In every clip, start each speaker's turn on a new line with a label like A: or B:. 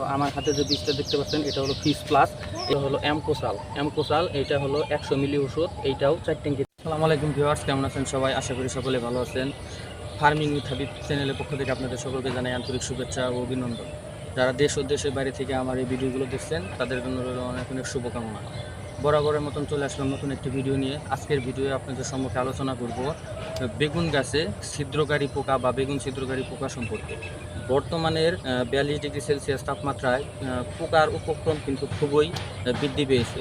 A: তো আমার হাতে যে বীজটা দেখতে পাচ্ছেন, এটা হলো ফিস প্লাস এটা হলো অ্যামকোসাল অ্যামকোসাল এটা হলো একশো মিলি ওষুধ, এইটাও চার ট্যাঙ্কি আসসালামু আলাইকুম ভিউয়ার্স কেমন আছেন সবাই? আশা করি সকলে ভালো আছেন। ফার্মিং উইথ হাবিব চ্যানেলের পক্ষ থেকে আপনাদের সকলকে জানাই আন্তরিক শুভেচ্ছা ও অভিনন্দন। যারা দেশ ও দেশের বাইরে থেকে আমার এই ভিডিওগুলো দেখছেন, তাদের জন্য অনেক অনেক শুভকামনা। বরাবরের মতন চলে আসলাম নতুন একটি ভিডিও নিয়ে। আজকের ভিডিওয়ে আপনাদের সম্মুখে আলোচনা করব, বেগুন গাছে ছিদ্রকারী পোকা বা বেগুন ছিদ্রকারী পোকা সম্পর্কে। বর্তমানের বিয়াল্লিশ ডিগ্রি সেলসিয়াস তাপমাত্রায় পোকার উপক্রম কিন্তু খুবই বৃদ্ধি পেয়েছে।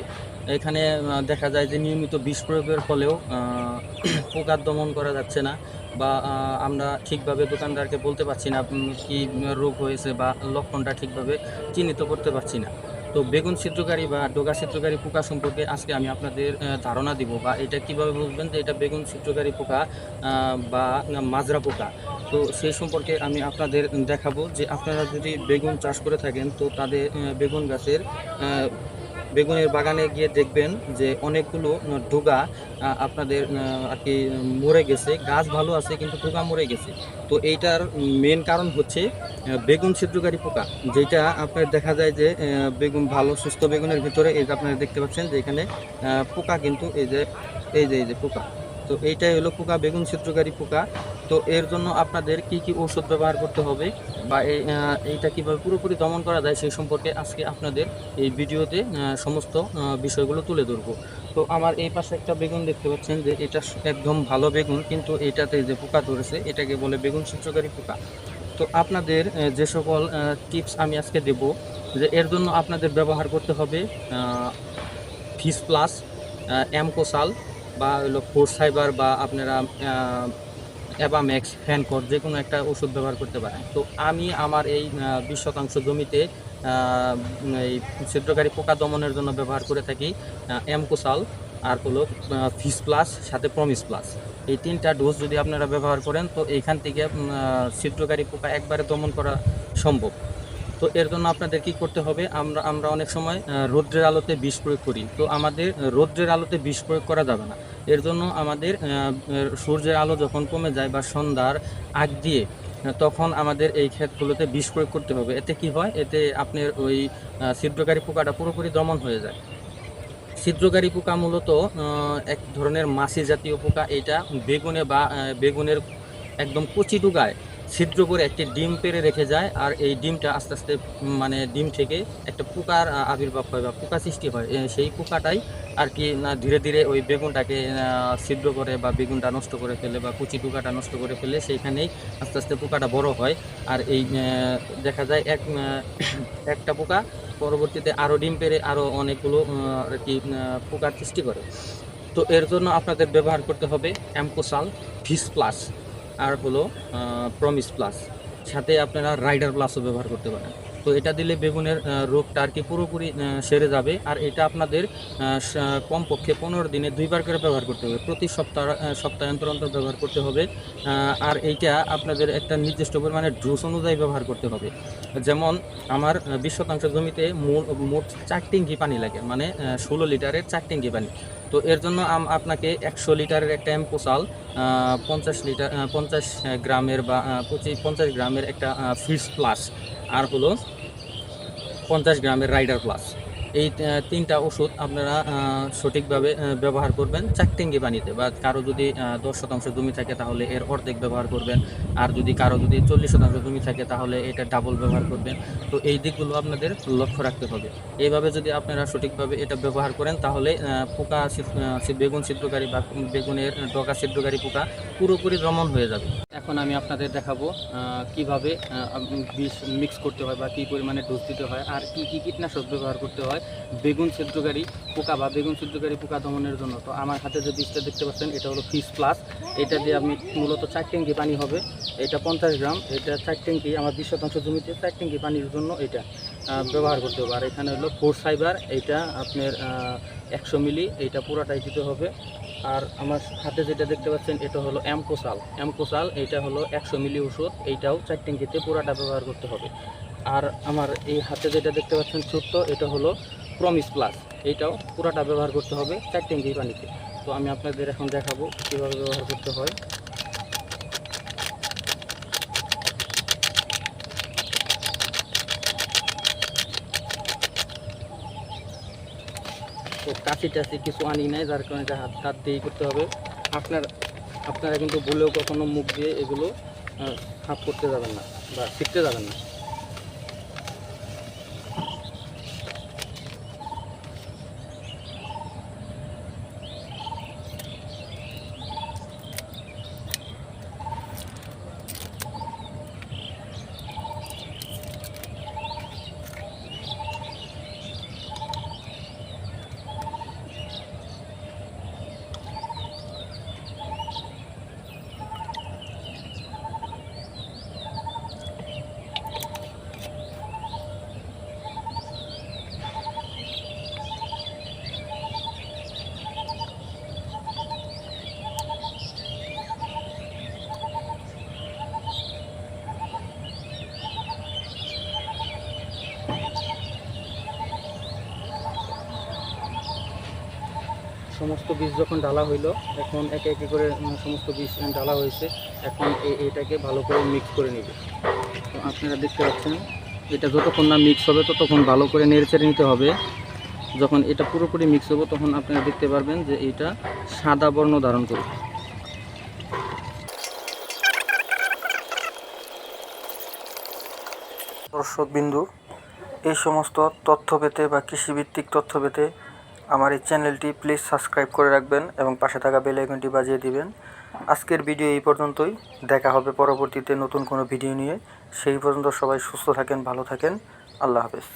A: এখানে দেখা যায় যে নিয়মিত বিষ প্রয়োগের ফলেও পোকার দমন করা যাচ্ছে না বা আমরা ঠিকভাবে দোকানদারকে বলতে পারছি না কি রোগ হয়েছে বা লক্ষণটা ঠিকভাবে চিহ্নিত করতে পারছি না। তো বেগুন ছিদ্রকারী বা ডোগা ছিদ্রকারী পোকা সম্পর্কে আজকে আমি আপনাদের ধারণা দিব বা এটা কীভাবে বুঝবেন যে এটা বেগুন ছিদ্রকারী পোকা বা মাজরা পোকা? তো সেই সম্পর্কে আমি আপনাদের দেখাবো যে আপনারা যদি বেগুন চাষ করে থাকেন, তো তাদের বেগুন গাছের বেগুনের বাগানে গিয়ে দেখবেন যে অনেকগুলো আহ, আপনাদের আর কি মরে গেছে। গাছ ভালো আছে কিন্তু ডোগা মরে গেছে। তো এইটার মেন কারণ হচ্ছে বেগুন ছিদ্রকারী পোকা যেটা আপনার দেখা যায় যে বেগুন ভালো সুস্থ বেগুনের ভিতরে এই যে আপনারা দেখতে পাচ্ছেন যে এখানে পোকা কিন্তু এই যে এই যে এই যে পোকা। তো এইটাই হলো পোকা বেগুন ছিদ্রকারী পোকা। তো এর জন্য আপনাদের কি কি ঔষধ ব্যবহার করতে হবে বা এই, এইটা কীভাবে পুরোপুরি দমন করা যায় সেই সম্পর্কে আজকে আপনাদের এই ভিডিওতে সমস্ত বিষয়গুলো তুলে ধরবো। তো আমার এই পাশে একটা বেগুন দেখতে পাচ্ছেন যে এটা একদম ভালো বেগুন কিন্তু এটাতে যে পোকা ধরেছে এটাকে বলে বেগুন ছিদ্রকারী পোকা। তো আপনাদের যে সকল টিপস আমি আজকে দেব যে এর জন্য আপনাদের ব্যবহার করতে হবে ফিস প্লাস অ্যামকোসাল বা হলো ফোর্স সাইবার বা আপনারা অ্যাবাম্যাক্স ফ্যানকট যে কোনো একটা ওষুধ ব্যবহার করতে পারেন। তো আমি আমার এই বিশ শতাংশ জমিতে এই ছিদ্রকারী পোকা দমনের জন্য ব্যবহার করে থাকি এমকোসাল আর হলো ফিস প্লাস সাথে প্রমিস প্লাস এই তিনটা ডোজ যদি আপনারা ব্যবহার করেন, তো এইখান থেকে ছিদ্রকারী পোকা একবারে দমন করা সম্ভব। তো এর জন্য আপনাদের কি করতে হবে? আমরা আমরা অনেক সময় রৌদ্রের আলোতে বিষ প্রয়োগ করি। তো আমাদের রৌদ্রের আলোতে বিষ প্রয়োগ করা যাবে না। এর জন্য আমাদের সূর্যের আলো যখন কমে যায় বা সন্ধ্যার আগ দিয়ে তখন আমাদের এই ক্ষেতগুলোতে বিষ প্রয়োগ করতে হবে। এতে কি হয়? এতে আপনার ওই ছিদ্রকারী পোকাটা পুরোপুরি দমন হয়ে যায়। ছিদ্রকারী পোকা মূলত এক ধরনের মাছি জাতীয় পোকা। এটা বেগুনে বা বেগুনের একদম কচি ডুগায় ছিদ্র করে একটি ডিম পেরে রেখে যায় আর এই ডিমটা আস্তে আস্তে মানে ডিম থেকে একটা পোকার আবির্ভাব হয় বা পোকা সৃষ্টি হয়। সেই পোকাটাই আর কি না ধীরে ধীরে ওই বেগুনটাকে ছিদ্র করে বা বেগুনটা নষ্ট করে ফেলে বা কুচি টুকাটা নষ্ট করে ফেলে সেইখানেই আস্তে আস্তে পোকাটা বড় হয়। আর এই দেখা যায় এক একটা পোকা পরবর্তীতে আরও ডিম পেরে আরও অনেকগুলো আর কি পোকার সৃষ্টি করে। তো এর জন্য আপনাদের ব্যবহার করতে হবে অ্যাম্পোসাল ফিস প্লাস। আর হলো প্রমিস প্লাস সাথে আপনারা রাইডার প্লাসও ব্যবহার করতে পারেন। তো এটা দিলে বেগুনের রোগটা আর কি পুরোপুরি সেরে যাবে। আর এটা আপনাদের কমপক্ষে পনেরো দিনে দুইবার করে ব্যবহার করতে হবে। প্রতি সপ্তাহ সপ্তাহ অন্তর অন্তর ব্যবহার করতে হবে। আর এইটা আপনাদের একটা নির্দিষ্ট পরিমাণে ডোজ অনুযায়ী ব্যবহার করতে হবে। যেমন আমার বিশ শতাংশ জমিতে মোট চার ট্যাঙ্কি পানি লাগে। মানে ষোলো লিটারের চার পানি। তো এর জন্য আপনাকে একশো লিটারের একটা এম্পোসাল পঞ্চাশ লিটার পঞ্চাশ গ্রামের বা পঁচিশ, পঞ্চাশ গ্রামের একটা ফিস প্লাস আর হলো পঞ্চাশ গ্রামের রাইডার প্লাস এই তিনটা ওষুধ আপনারা সঠিকভাবে ব্যবহার করবেন চার ট্যাঙ্কি পানিতে। বা কারও যদি দশ শতাংশ জমি থাকে তাহলে এর অর্ধেক ব্যবহার করবেন। আর যদি কারও যদি চল্লিশ শতাংশ জমি থাকে তাহলে এটা ডাবল ব্যবহার করবেন। তো এই দিকগুলো আপনাদের লক্ষ্য রাখতে হবে। এইভাবে যদি আপনারা সঠিকভাবে এটা ব্যবহার করেন তাহলে পোকা বেগুন ছিদ্রকারী বা বেগুনের, ডগা ছিদ্রকারী পোকা পুরোপুরি দমন হয়ে যাবে। এখন আমি আপনাদের দেখাবো কীভাবে বিষ মিক্স করতে হয় বা কী পরিমাণে ডোজ দিতে হয় আর কি কি কীটনাশক ব্যবহার করতে হয় বেগুন ছিদ্রকারী পোকা বা বেগুন ছিদ্রকারী পোকা দমনের জন্য। তো আমার হাতে যে বীজটা দেখতে পাচ্ছেন, এটা হলো ফিস প্লাস এটা দিয়ে আমি মূলত চার ট্যাঙ্কি পানি হবে। এটা পঞ্চাশ গ্রাম, এটা চার ট্যাঙ্কি আমার বিশ শতাংশ জমিতে চার ট্যাঙ্কি পানির জন্য এটা ব্যবহার করতে হবে। আর এখানে হলো ফোর সাইবার এইটা আপনার একশো মিলি এইটা পুরাটাই দিতে হবে। আর আমার হাতে যেটা দেখতে পাচ্ছেন, এটা হলো অ্যামকোসাল। অ্যামকোসাল এটা হলো একশো মিলি ওষুধ, এইটাও চার ট্যাঙ্কিতে পুরাটা ব্যবহার করতে হবে। আর আমার এই হাতে যেটা দেখতে পাচ্ছেন ছোট্ট, এটা হলো প্রমিস প্লাস, এইটাও পুরাটা ব্যবহার করতে হবে চার ট্যাঙ্কি পানিতে। তো আমি আপনাদের এখন দেখাবো কীভাবে ব্যবহার করতে হয়। তো কাশি টাশি কিছু আনি নাই, যার কারণে এটা হাত হাত দিয়েই করতে হবে। আপনার আপনারা কিন্তু ভুলেও কখনো মুখ দিয়ে এগুলো হাফ করতে যাবেন না বা শিখতে যাবেন না। সমস্ত বীজ যখন ডালা হইল, এখন একে একে করে সমস্ত বীজ ডালা হয়েছে। এখন এটাকে ভালো করে মিক্স করে নেবে। তো আপনারা দেখতে পাচ্ছেন, এটা যতক্ষণ না মিক্স হবে, ততক্ষণ ভালো করে নেড়েচেড়ে নিতে হবে। যখন এটা পুরোপুরি মিক্স হবে, তখন আপনারা দেখতে পারবেন যে এটা সাদা বর্ণ ধারণ করবে।
B: দর্শক বিন্দু এই সমস্ত তথ্য পেতে বা কৃষিভিত্তিক তথ্য পেতে আমার এই চ্যানেলটি প্লিজ সাবস্ক্রাইব করে রাখবেন এবং পাশে থাকা বেল আইকনটি বাজিয়ে দিবেন। আজকের ভিডিও এই পর্যন্তই। দেখা হবে পরবর্তীতে নতুন কোনো ভিডিও নিয়ে। সেই পর্যন্ত সবাই সুস্থ থাকেন, ভালো থাকেন। আল্লাহ হাফেজ।